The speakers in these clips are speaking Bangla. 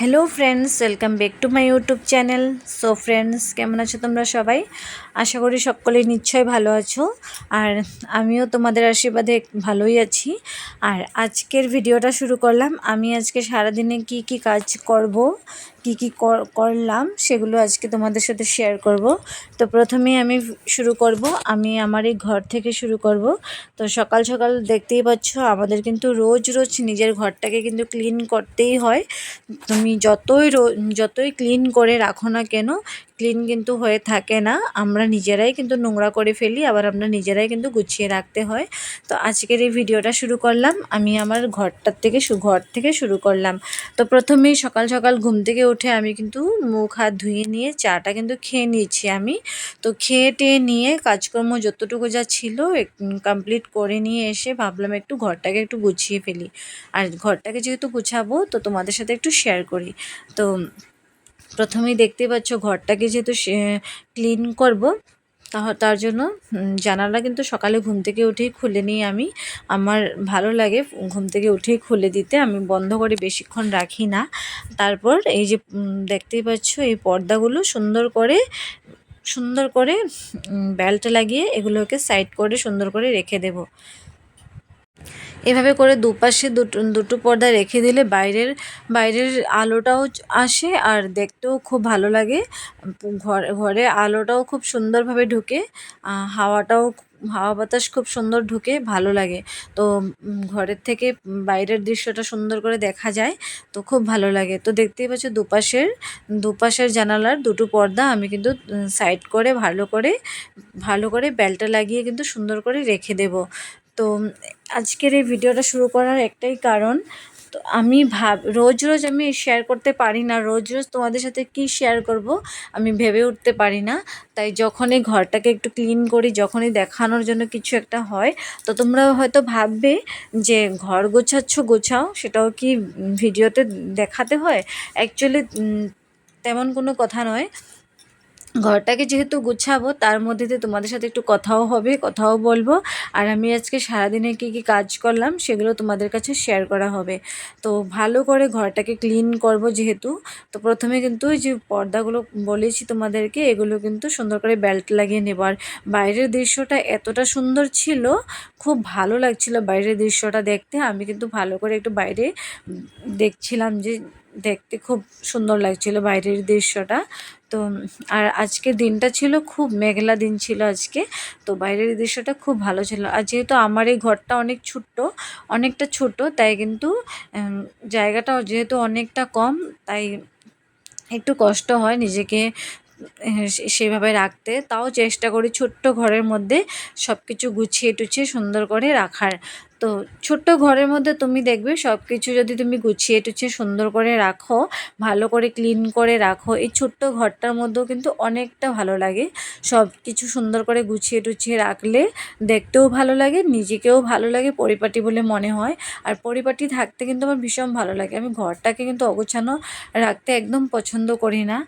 Hello friends welcome back to my YouTube channel so friends কেমন আছো তোমরা সবাই? আশা করি সকলেই নিশ্চয়ই ভালো আছো। আর আমিও তোমাদের আশীর্বাদে ভালোই আছি। আর আজকের ভিডিওটা শুরু করলাম। আমি আজকে সারাদিনে কি কি কাজ করব কি কি করলাম সেগুলো আজকে তোমাদের সাথে শেয়ার করব। তো প্রথমেই আমি শুরু করব। আমি আমার এই ঘর থেকে শুরু করব। তো সকাল সকাল দেখতেই পাচ্ছ, আমাদের কিন্তু রোজ রোজ নিজের ঘরটাকে কিন্তু ক্লিন করতেই হয়। তুমি যতই যতই ক্লিন করে রাখো না কেন ক্লিন কিন্তু হয়ে থাকে না। আমরা নিজেরাই কিন্তু নোংরা করে ফেলি, আবার আমরা নিজেরাই কিন্তু গুছিয়ে রাখতে হয়। তো আজকের এই ভিডিওটা শুরু করলাম। আমি আমার ঘরটার থেকে ঘর থেকে শুরু করলাম। তো প্রথমেই সকাল সকাল ঘুম থেকে উঠে আমি কিন্তু মুখ হাত ধুয়ে নিয়ে চাটা কিন্তু খেয়ে নিয়েছি আমি। তো খেয়ে টেয়ে নিয়ে কাজকর্ম যতটুকু যা ছিল কমপ্লিট করে নিয়ে এসে ভাবলাম একটু ঘরটাকে একটু গুছিয়ে ফেলি। আর ঘরটাকে যেহেতু গুছাবো, তো তোমাদের সাথে একটু শেয়ার করি। তো প্রথমেই দেখতে পাচ্ছ ঘরটাকে যেহেতু ক্লিন করব তার জন্য জানালা কিন্তু সকালে ঘুম থেকে উঠেই খুলে নিই আমি। আমার ভালো লাগে ঘুম থেকে উঠেই খুলে দিতে, আমি বন্ধ করে বেশিক্ষণ রাখি না। তারপর এই যে দেখতেই পাচ্ছ এই পর্দাগুলো সুন্দর করে সুন্দর করে বেল্ট লাগিয়ে এগুলোকে সাইড করে সুন্দর করে রেখে দেব। এভাবে করে দুপাশে দুটো দুটো পর্দা রেখে দিলে বাইরের বাইরের আলোটাও আসে আর দেখতেও খুব ভালো লাগে। ঘরে ঘরে আলোটাও খুব সুন্দরভাবে ঢুকে হাওয়াটাও হাওয়া বাতাস খুব সুন্দর ঢুকে, ভালো লাগে। তো ঘরের থেকে বাইরের দৃশ্যটা সুন্দর করে দেখা যায়, তো খুব ভালো লাগে। তো দেখতেই পাচ্ছ দুপাশের দুপাশের জানালার দুটো পর্দা আমি কিন্তু সাইড করে ভালো করে ভালো করে বেলটা লাগিয়ে কিন্তু সুন্দর করে রেখে দেব। তো আজকের এই ভিডিওটা শুরু করার একটাই কারণ, তো আমি ভাব, রোজ রোজ আমি শেয়ার করতে পারি না, রোজ রোজ তোমাদের সাথে কি শেয়ার করব আমি ভেবে উঠতে পারি না। তাই যখনই ঘরটাকে একটু ক্লিন করি, যখনই দেখানোর জন্য কিছু একটা হয়, তো তোমরা হয়তো ভাববে যে ঘর গোছাচ্ছ, গোছাও, সেটাও কি ভিডিওতে দেখাতে হয়? অ্যাকচুয়ালি তেমন কোনো কথা নয়। ঘরটাকে যেহেতু গুছাবো, তার মধ্যে দিয়ে তোমাদের সাথে একটু কথাও হবে, কথাও বলব। আর আমি আজকে সারাদিনে কী কী কাজ করলাম, সেগুলো তোমাদের কাছে শেয়ার করা হবে। তো ভালো করে ঘরটাকে ক্লিন করব যেহেতু। তো প্রথমে কিন্তু যে পর্দাগুলো বলেছি তোমাদেরকে, এগুলো কিন্তু সুন্দর করে বেল্ট লাগিয়ে নেবার বাইরের দৃশ্যটা এতটা সুন্দর ছিল, খুব ভালো লাগছিল বাইরের দৃশ্যটা দেখতে। আমি কিন্তু ভালো করে একটু বাইরে দেখছিলাম যে দেখতে খুব সুন্দর লাগছিল বাইরের দৃশ্যটা। তো, আর আজকে দিনটা ছিল খুব মেঘলা দিন ছিল আজকে, তো বাইরের দৃশ্যটা খুব ভালো ছিল। আর যেহেতু আমার এই ঘরটা অনেক ছোট্ট, অনেকটা ছোট, তাই কিন্তু জায়গাটাও যেহেতু অনেকটা কম, তাই একটু কষ্ট হয় নিজেকে সেভাবে রাখতে। তাও চেষ্টা করি ছোট্ট ঘরের মধ্যে সব কিছু গুছিয়ে টুছিয়ে সুন্দর করে রাখার। তো ছোট্ট ঘরের মধ্যে তুমি দেখবে সব কিছু যদি তুমি গুছিয়ে টুছিয়ে সুন্দর করে রাখো, ভালো করে ক্লিন করে রাখো, এই ছোট্ট ঘরটার মধ্যেও কিন্তু অনেকটা ভালো লাগে। সব কিছু সুন্দর করে গুছিয়ে টুছিয়ে রাখলে দেখতেও ভালো লাগে, নিজেকেও ভালো লাগে, পরিপাটি বলে মনে হয়। আর পরিপাটি থাকতে কিন্তু আমার ভীষণ ভালো লাগে। আমি ঘরটাকে কিন্তু অগোছানো রাখতে একদম পছন্দ করি না।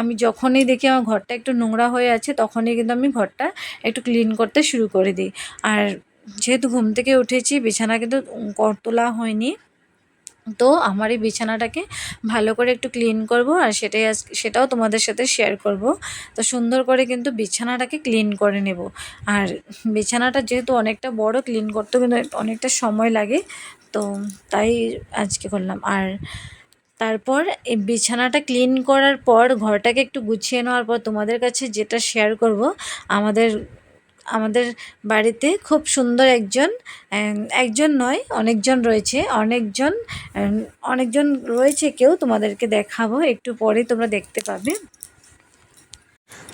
আমি যখনই দেখি আমার ঘরটা একটু নোংরা হয়ে আছে, তখনই কিন্তু আমি ঘরটা একটু ক্লিন করতে শুরু করে দিই। আর যেহেতু ঘুম থেকে উঠেছি, বিছানা কিন্তু তোলা হয়নি। তো আমার এই বিছানাটাকে ভালো করে একটু ক্লিন করব আর সেটাই সেটাও তোমাদের সাথে শেয়ার করব। তো সুন্দর করে কিন্তু বিছানাটাকে ক্লিন করে নেব। আর বিছানাটা যেহেতু অনেকটা বড় ক্লিন করতেও কিন্তু অনেকটা সময় লাগে, তো তাই আজকে করলাম। আর তারপর এই বিছানাটা ক্লিন করার পর ঘরটাকে একটু গুছিয়ে নেওয়ার পর তোমাদের কাছে যেটা শেয়ার করব, আমাদের আমাদের বাড়িতে খুব সুন্দর একজন একজন নয়, অনেকজন রয়েছে, অনেকজন অনেকজন রয়েছে কেউ, তোমাদেরকে দেখাবো, একটু পরে তোমরা দেখতে পাবে।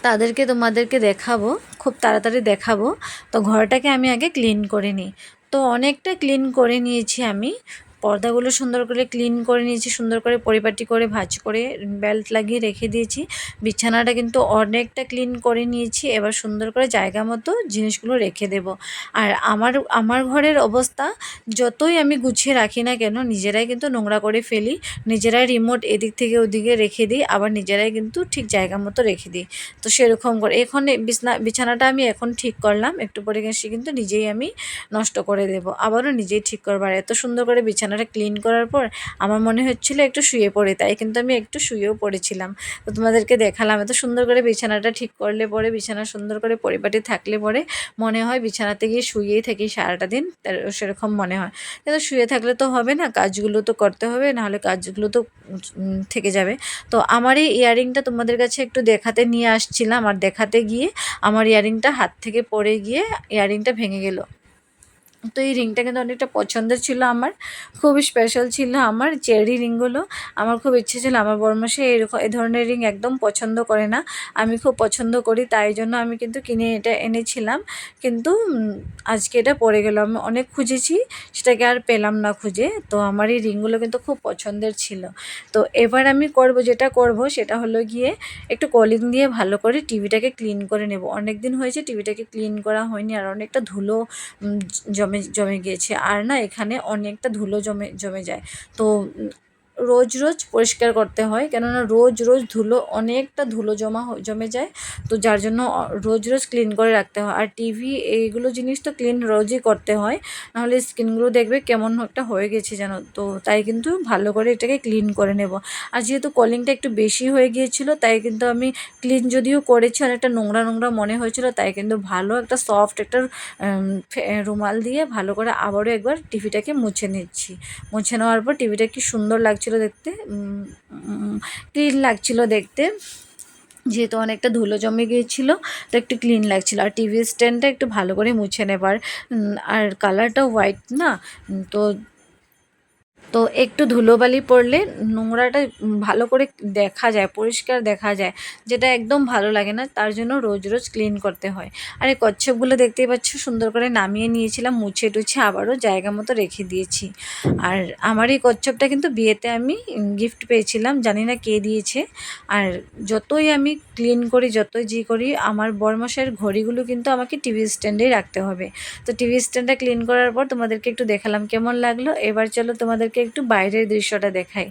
তাদেরকে তোমাদেরকে দেখাবো, খুব তাড়াতাড়ি দেখাবো। তো ঘরটাকে আমি আগে ক্লিন করে নিই। তো অনেকটা ক্লিন করে নিয়েছি আমি। পর্দাগুলো সুন্দর করে ক্লিন করে নিয়েছি, সুন্দর করে পরিপাটি করে, ভাজ করে বেল্ট লাগিয়ে রেখে দিয়েছি। বিছানাটা কিন্তু অনেকটা ক্লিন করে নিয়েছি, এবার সুন্দর করে জায়গা মতো জিনিসগুলো রেখে দেব। আর আমার আমার ঘরের অবস্থা যতই আমি গুছিয়ে রাখি না কেন, নিজেরাই কিন্তু নোংরা করে ফেলি, নিজেরাই রিমোট এদিক থেকে ওদিকে রেখে দিই, আবার নিজেরাই কিন্তু ঠিক জায়গা মতো রেখে দিই। তো সেরকম করে, এখন বিছনা, বিছানাটা আমি এখন ঠিক করলাম, একটু পরে গেছি কিন্তু নিজেই আমি নষ্ট করে দেব, আবারও নিজেই ঠিক করবার, এত সুন্দর করে বিছানা বিছানাটা ক্লিন করার পর আমার মনে হচ্ছিল একটু শুয়ে পড়ে, তাই কিন্তু আমি একটু শুয়েও পড়েছিলাম। তো তোমাদেরকে দেখালাম, এত সুন্দর করে বিছানাটা ঠিক করলে পরে, বিছানা সুন্দর করে পরিপাটি থাকলে পরে মনে হয় বিছানাতে গিয়ে শুয়েই থাকি সারাটা দিন, তার সেরকম মনে হয়। কিন্তু শুয়ে থাকলে তো হবে না, কাজগুলো তো করতে হবে, নাহলে কাজগুলো তো থেকে যাবে। তো আমার এই ইয়াররিংটা তোমাদের কাছে একটু দেখাতে নিয়ে আসছিলাম, আর দেখাতে গিয়ে আমার ইয়াররিংটা হাত থেকে পড়ে গিয়ে ইয়াররিংটা ভেঙে গেল। তো এই রিংটা কিন্তু অনেকটা পছন্দের ছিল আমার। খুবই স্পেশাল ছিল আমার চেরি রিংগুলো আমার খুব ইচ্ছে ছিল আমার বর্মশাই এরকম এ ধরনের রিং একদম পছন্দ করে না। আমি খুব পছন্দ করি তাই জন্য আমি কিন্তু কিনে এটা এনেছিলাম। কিন্তু আজকে এটা পড়ে গেল। আমি অনেক খুঁজেছি সেটাকে আর পেলাম না খুঁজে। তো আমার এই রিংগুলো কিন্তু খুব পছন্দের ছিল। তো এবার আমি করব যেটা করব সেটা হলো গিয়ে একটু কলিং দিয়ে ভালো করে টিভিটাকে ক্লিন করে নেব। অনেক দিন হয়েছে টিভিটাকে ক্লিন করা হয়নি আর অনেকটা ধুলো উম, জমে জমে গিয়েছে। আর না এখানে অনেকটা ধুলো জমে জমে যায়। তো রোজ রোজ পরিষ্কার করতে হয়। কেননা রোজ রোজ ধুলো অনেকটা ধুলো জমা জমে যায়। তো যার জন্য রোজ রোজ ক্লিন করে রাখতে হয়। আর টিভি এইগুলো জিনিস তো ক্লিন রোজই করতে হয়। নাহলে স্কিনগুলো দেখবে কেমন একটা হয়ে গেছে যেন। তো তাই কিন্তু ভালো করে এটাকে ক্লিন করে নেব। আর যেহেতু কলিংটা একটু বেশি হয়ে গিয়েছিল, তাই কিন্তু আমি ক্লিন যদিও করেছি অনেকটা নোংরা নোংরা মনে হয়েছিল, তাই কিন্তু ভালো একটা সফট একটা রুমাল দিয়ে ভালো করে আবারও একবার টিভিটাকে মুছে নিচ্ছি। মুছে নেওয়ার পর টিভিটা কি সুন্দর লাগছিল দেখতে ক্লিন লাগছিল দেখতে। যেহেতু অনেকটা ধুলো জমে গিয়েছিল, তো একটু ক্লিন লাগছিল। আর টিভি স্ট্যান্ডটা একটু ভালো করে মুছে নেবার। আর কালারটা হোয়াইট না তো তো একটু ধুলোবালি পড়লে নোংরাটা ভালো করে দেখা যায়, পরিষ্কার দেখা যায়, যেটা একদম ভালো লাগে না, তার জন্য রোজ রোজ ক্লিন করতে হয়। আর এই কচ্ছপগুলো দেখতেই পাচ্ছ, সুন্দর করে নামিয়ে নিয়েছিলাম, মুছে টুছে আবারও জায়গা মতো রেখে দিয়েছি। আর আমার এই কচ্ছপটা কিন্তু বিয়েতে আমি গিফট পেয়েছিলাম, জানি না কে দিয়েছে। আর যতই আমি ক্লিন করি, যতই জি করি, আমার বরমশাইয়ের ঘড়িগুলো কিন্তু আমাকে টিভি স্ট্যান্ডেই রাখতে হবে। তো টিভি স্ট্যান্ডটা ক্লিন করার পর তোমাদেরকে একটু দেখালাম কেমন লাগল। এবার চলো তোমাদেরকে একটু বাইরের দৃশ্যটা দেখাই।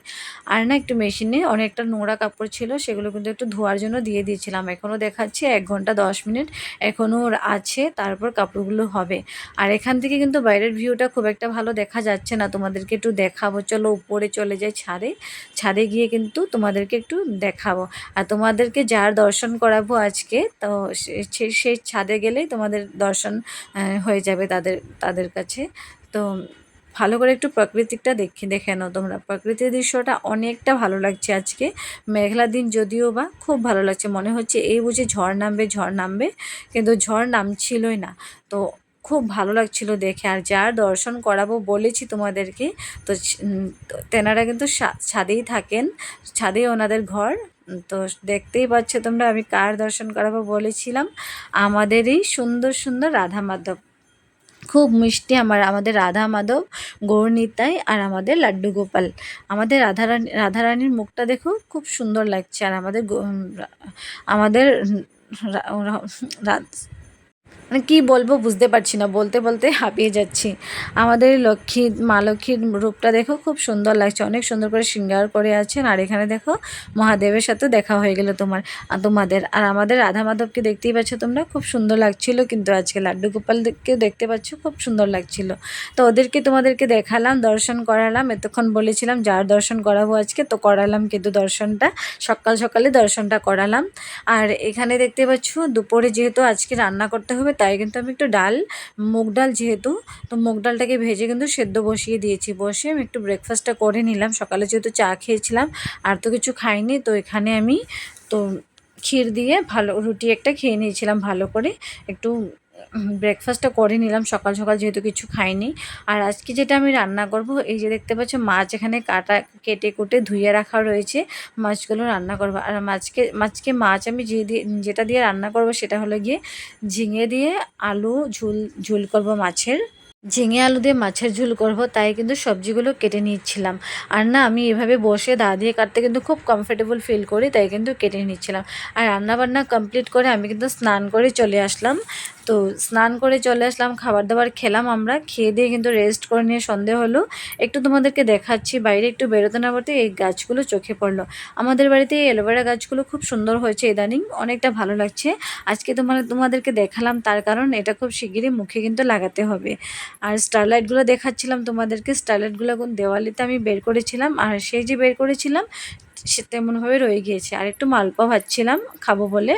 আর না, একটু মেশিনে অনেকটা নোংরা কাপড় ছিল, সেগুলো কিন্তু একটু ধোয়ার জন্য দিয়ে দিয়েছিলাম। এখনও দেখাচ্ছি, এক ঘণ্টা দশ মিনিট এখনও আছে, তারপর কাপড়গুলো হবে। আর এখান থেকে কিন্তু বাইরের ভিউটা খুব একটা ভালো দেখা যাচ্ছে না। তোমাদেরকে একটু দেখাবো, চলো উপরে চলে যাই ছাদে। ছাদে গিয়ে কিন্তু তোমাদেরকে একটু দেখাবো। আর তোমাদেরকে যার দর্শন করাবো আজকে, তো সেই ছাদে গেলেই তোমাদের দর্শন হয়ে যাবে তাদের তাদের কাছে। তো ভালো করে একটু প্রাকৃতিকটা দেখে দেখে নাও তোমরা। প্রাকৃতিক দৃশ্যটা অনেকটা ভালো লাগছে আজকে। মেঘলা দিন যদিও বা খুব ভালো লাগছে। মনে হচ্ছে এই বুঝে ঝড় নামবে ঝড় নামবে, কিন্তু ঝড় নামছিলই না। তো খুব ভালো লাগছিল দেখে। আর যার দর্শন করাবো বলেছি তোমাদেরকে, তো তেনারা কিন্তু ছাদেই থাকেন, ছাদেই ওনাদের ঘর। তো দেখতেই পাচ্ছ তোমরা আমি কার দর্শন করাবো বলেছিলাম। আমাদেরই সুন্দর সুন্দর রাধা মাধব। খুব মিষ্টি আমার, আমাদের রাধা মাধব, গৌরনীতাই আর আমাদের লাড্ডু গোপাল। আমাদের রাধারানী রাধারানীর মুখটা দেখো খুব সুন্দর লাগছে আর আমাদের আমাদের মানে কী বলব বুঝতে পারছি না। বলতে বলতে হাঁপিয়ে যাচ্ছি। আমাদের লক্ষ্মী, মা লক্ষ্মীর রূপটা দেখো খুব সুন্দর লাগছে। অনেক সুন্দর করে শৃঙ্গার করে আছেন। আর এখানে দেখো মহাদেবের সাথে দেখা হয়ে গেল তোমার তোমাদের। আর আমাদের রাধা মাধবকে দেখতেই পাচ্ছ তোমরা, খুব সুন্দর লাগছিল। কিন্তু আজকে লাড্ডু গোপালকেও দেখতে পাচ্ছ, খুব সুন্দর লাগছিল। তো ওদেরকে তোমাদেরকে দেখালাম, দর্শন করালাম। এতক্ষণ বলেছিলাম, যার দর্শন করাবো আজকে, তো করালাম কিন্তু দর্শনটা। সকাল সকালে দর্শনটা করালাম। আর এখানে দেখতে পাচ্ছ, দুপুরে যেহেতু আজকে রান্না করতে হবে তাই কিন্তু আমি একটু ডাল, মুগ ডাল যেহেতু, তো মুগ ডালটাকে ভেজে কিন্তু সেদ্ধ বসিয়ে দিয়েছি। বসে আমি একটু ব্রেকফাস্টটা করে নিলাম। সকালে যেহেতু চা খেয়েছিলাম, আর তো কিছু খাইনি, তো এখানে আমি তো ক্ষীর দিয়ে ভালো রুটি একটা খেয়ে নিয়েছিলাম ভালো করে। একটু ব্রেকফাস্টটা করে নিলাম। সকাল সকাল যেহেতু কিছু খাইনি। আর আজকে যেটা আমি রান্না করব, এই যে দেখতে পাচ্ছ, মাছ এখানে কাটা, কেটে কুটে ধুয়ে রাখা রয়েছে। মাছগুলো রান্না করব। আর মাছকে মাছকে মাছ আমি যে দিয়ে, যেটা দিয়ে রান্না করব সেটা হলো গিয়ে ঝিঙে দিয়ে আলু, ঝুল ঝুল করব মাছের ঝিঙে আলু দিয়ে মাছের ঝুল করব, তাই কিন্তু সবজিগুলো কেটে নিচ্ছিলাম। আর না, আমি এভাবে বসে দা দিয়ে কাটতে কিন্তু খুব কমফোর্টেবল ফিল করি, তাই কিন্তু কেটে নিচ্ছিলাম। আর রান্না বান্না কমপ্লিট করে আমি কিন্তু স্নান করে চলে আসলাম। তো স্নান করে চলে আসলাম, খাবার দাবার খেলাম আমরা, খেয়ে দিয়ে কিন্তু রেস্ট করে নিয়ে সন্ধে হলো। একটু তোমাদেরকে দেখাচ্ছি, বাইরে একটু বেরোতে না বলতে এই গাছগুলো চোখে পড়ল। আমাদের বাড়িতে এই অ্যালোভেরা গাছগুলো খুব সুন্দর হয়েছে ইদানিং, অনেকটা ভালো লাগছে। আজকে তোমার, তোমাদেরকে দেখালাম, তার কারণ এটা খুব শিগগিরই মুখে কিন্তু লাগাতে হবে। আর স্টারলাইটগুলো দেখাচ্ছিলাম তোমাদেরকে স্টারলাইটগুলো এখন দেওয়ালিতে আমি বের করেছিলাম, আর সেই যে বের করেছিলাম সে তেমনভাবে রয়ে গিয়েছে। আর একটু মালপোয়া ভাজছিলাম, খাব বলে।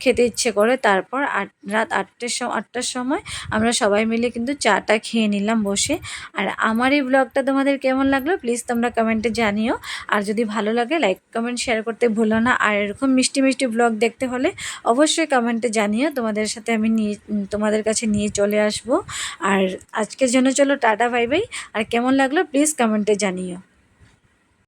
খেতে ইচ্ছে করে। তারপর আট, রাত আটটার সময় আটটার সময় আমরা সবাই মিলে কিন্তু চাটা খেয়ে নিলাম বসে। আর আমার এই ব্লগটা তোমাদের কেমন লাগল প্লিজ তোমরা কমেন্টে জানিও। আর যদি ভালো লাগে, লাইক, কমেন্ট, শেয়ার করতে ভুলো না। আর এরকম মিষ্টি মিষ্টি ব্লগ দেখতে হলে অবশ্যই কমেন্টে জানিও। তোমাদের সাথে আমি নিয়ে তোমাদের কাছে নিয়ে চলে আসব। আর আজকের জন্য চলো টাটা, বাই বাই। আর কেমন লাগল প্লিজ কমেন্টে জানিও।